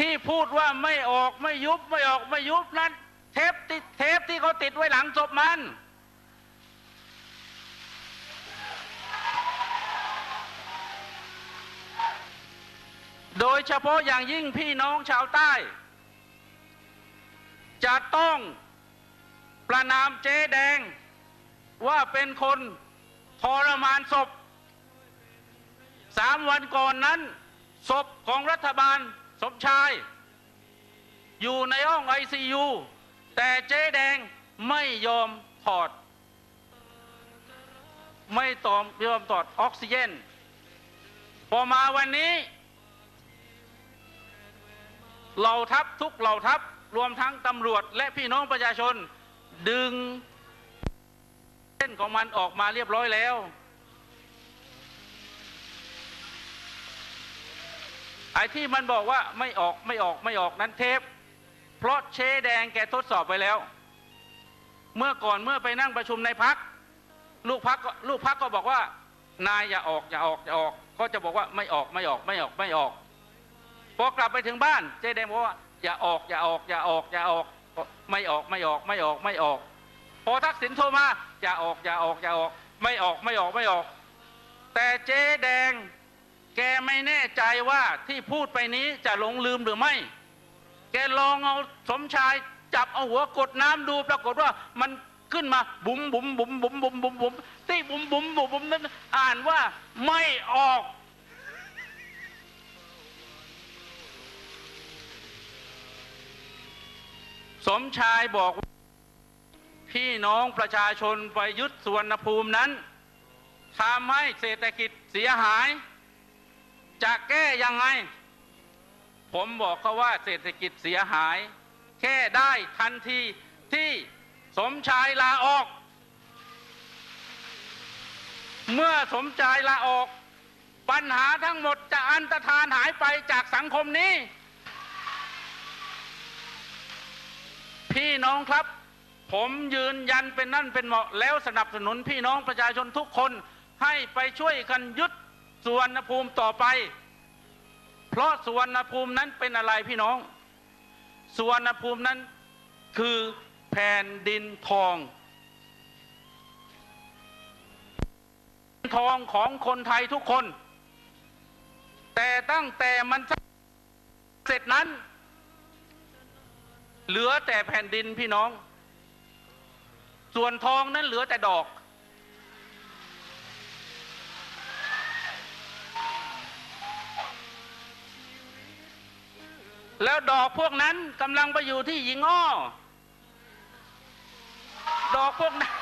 ที่พูดว่าไม่ออกไม่ยุบไม่ออกไม่ยุบนั้น เทปติดเทปที่เขาติดไว้หลังศพมัน โดยเฉพาะอย่างยิ่งพี่น้องชาวใต้ จะต้องประนามเจ๊แดงว่าเป็นคนทรมานศพสามวันก่อนนั้น ศพของรัฐบาล สมชาย อยู่ในห้องไอซียูแต่เจ๊แดงไม่ยอมถอด ไม่ตอมยอมถอดออกซิเจนพอมาวันนี้เหล่าทัพทุกเหล่าทัพรวมทั้งตำรวจและพี่น้องประชาชนดึงเส้นของมันออกมาเรียบร้อยแล้ว ไอ้ที่มันบอกว่าไม่ออกไม่ออกไม่ออกนั้นเทปเพราะเชแดงแกทดสอบไปแล้ว เมื่อก่อนเมื่อไปนั่งประชุมในพักลูกพักลูกพักก็บอกว่า นายอย่าออกอย่าออกอย่าออก ก็จะบอกว่าไม่ออกไม่ออกไม่ออกไม่ออกพอกลับไปถึงบ้าน เจ๊แดงบอกว่าอย่าออกอย่าออกอย่าออกอย่าออก ไม่ออกไม่ออกไม่ออกไม่ออก พอทักษิณโทรมาอย่าออกอย่าออกอย่าออก ไม่ออกไม่ออกไม่ออก แต่เจ๊แดง แกไม่แน่ใจว่าที่พูดไปนี้จะหลงลืมหรือไม่ แกลองเอาสมชายจับเอาหัวกดน้ำดูปรากฏว่ามันขึ้นมาบุ๋มบุ๋มบุ๋มบุ๋มบุ๋มบุ๋มบุ๋มที่บุ๋มบุ๋มบุ๋มบุ๋มนั้นอ่านว่าไม่ออก สมชายบอกพี่น้องประชาชนไปยึดสวนภูมินั้นทำให้เศรษฐกิจเสียหาย จะแก้ยังไง ผมบอกเขาว่าเศรษฐกิจเสียหาย แค่ได้ทันทีที่สมชายลาออก เมื่อสมชายลาออก ปัญหาทั้งหมดจะอันตรธานหายไปจากสังคมนี้ พี่น้องครับ ผมยืนยันเป็นนั่นเป็นเหมาะแล้วสนับสนุนพี่น้องประชาชนทุกคนให้ไปช่วยกันยึด สุวรรณภูมิต่อไป เพราะสุวรรณภูมินั้นเป็นอะไรพี่น้อง สุวรรณภูมินั้นคือแผ่นดินทอง ทองของคนไทยทุกคน แต่ตั้งแต่มันเสร็จนั้น เหลือแต่แผ่นดินพี่น้อง ส่วนทองนั้นเหลือแต่ดอก แล้วดอกพวกนั้นกำลังไปอยู่ที่หญิงอ้อ ดอกพวกนั้น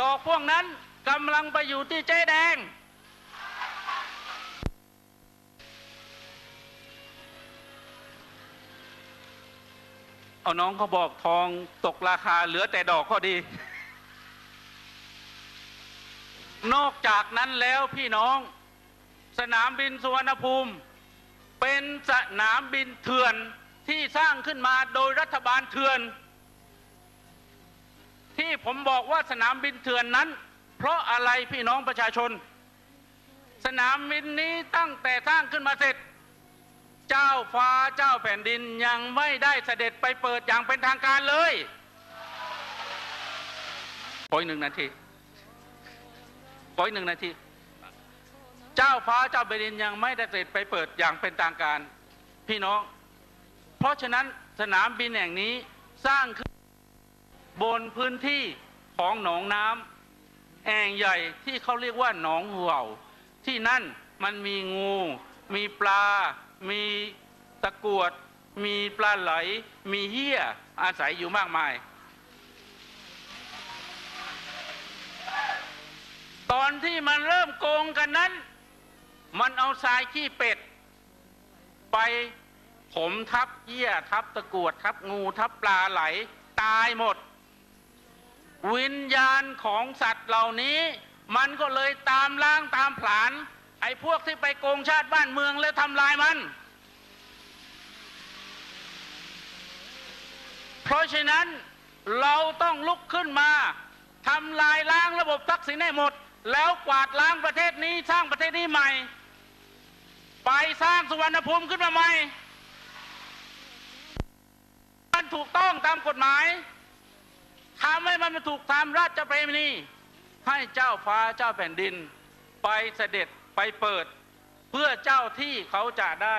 ดอกพวกนั้นกำลังไปอยู่ที่เจ๊แดง เอาน้องเขาบอกทองตกราคาเหลือแต่ดอกก็ดี นอกจากนั้นแล้วพี่น้อง สนามบินสุวรรณภูมิ สนามบินเถื่อนที่สร้างขึ้นมาโดยรัฐบาลเถื่อน ที่ผมบอกว่าสนามบินเถื่อนนั้น เพราะอะไรพี่น้องประชาชน สนามบินนี้ตั้งแต่สร้างขึ้นมาเสร็จ เจ้าฟ้าเจ้าแผ่นดินยังไม่ได้เสด็จไปเปิดอย่างเป็นทางการเลยขออีกหนึ่งนาทีขออีกหนึ่งนาที เจ้าฟ้าเจ้าแผ่นดินยังไม่ได้เสด็จไปเปิดอย่างเป็นทางการพี่น้อง เพราะฉะนั้นสนามบินแห่งนี้สร้างขึ้นบนพื้นที่ของหนองน้ำแอ่งใหญ่ที่เขาเรียกว่าหนองหัวที่นั่นมันมีงู มีปลา มีตะกรวด มีปลาไหล มีเหี้ยอาศัยอยู่มากมาย ตอนที่มันเริ่มโกงกันนั้น มันเอาทรายขี้เป็ด ไปผมทับเหี้ยทับตะกรวดทับงูทับปลาไหล ตายหมด วิญญาณของสัตว์เหล่านี้ มันก็เลยตามล้างตามผลาญไอ้พวกที่ไปโกงชาติบ้านเมืองแล้วทำลายมัน เพราะฉะนั้นเราต้องลุกขึ้นมาทำลายล้างระบบทักษิณให้หมด แล้วกวาดล้างประเทศนี้สร้างประเทศนี้ใหม่ ไปสร้างสุวรรณภูมิขึ้นมาใหม่มันถูกต้องตามกฎหมายทำให้มันถูกตามราชประเพณีให้เจ้าฟ้าเจ้าแผ่นดิน ไปเสด็จไปเปิด เพื่อเจ้าที่เขาจะได้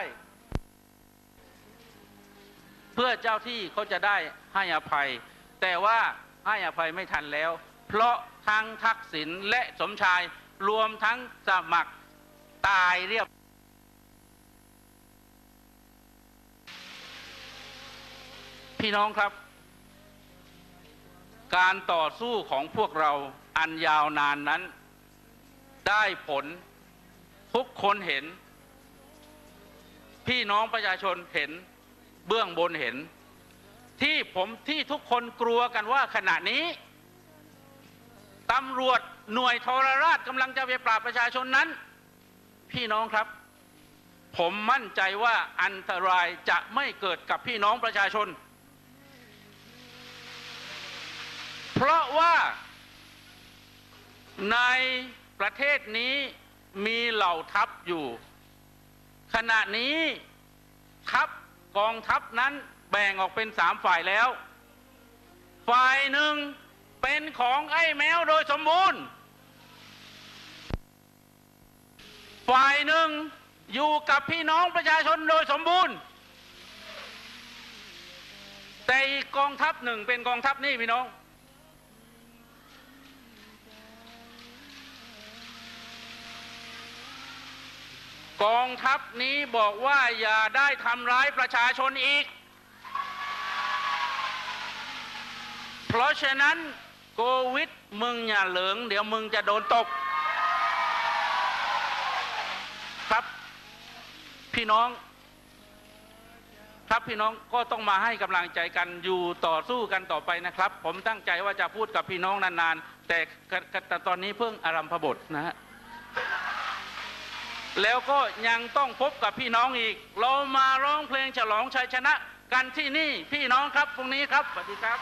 เพื่อเจ้าที่เขาจะได้ให้อภัย แต่ว่าให้อภัยไม่ทันแล้ว เพราะทั้งทักษิณและสมชายรวมทั้งสมัครตายเรียบ พี่น้องครับ การต่อสู้ของพวกเราอันยาวนานนั้น ได้ผลทุกคนเห็น พี่น้องประชาชนเห็นเบื้องบนเห็น ที่ผมที่ทุกคนกลัวกันว่าขณะนี้ตำรวจหน่วยทรราชกำลังจะไปปราบประชาชนนั้น พี่น้องครับ ผมมั่นใจว่าอันตรายจะไม่เกิดกับพี่น้องประชาชน เพราะว่าในประเทศนี้มีเหล่าทัพอยู่ ขณะนี้ทัพกองทัพนั้นแบ่งออกเป็นสามฝ่ายแล้ว ฝ่ายหนึ่งเป็นของไอ้แมวโดยสมบูรณ์ ฝ่ายหนึ่งอยู่กับพี่น้องประชาชนโดยสมบูรณ์ แต่อีกกองทัพหนึ่งเป็นกองทัพนี่พี่น้อง กองทัพนี้บอกว่าอย่าได้ทำร้ายประชาชนอีก เพราะฉะนั้นโควิดมึงอย่าเหลิงเดี๋ยวมึงจะโดนตบครับ พี่น้อง ครับพี่น้องก็ต้องมาให้กำลังใจกันอยู่ต่อสู้กันต่อไปนะครับ ผมตั้งใจว่าจะพูดกับพี่น้องนานๆ แต่แต่ตอนนี้เพิ่งอารัมพบทนะฮะ แล้วก็ยังต้องพบกับพี่น้องอีก เรามาร้องเพลงฉลองชัยชนะกันที่นี่พี่น้องครับตรงนี้ครับสวัสดีครับ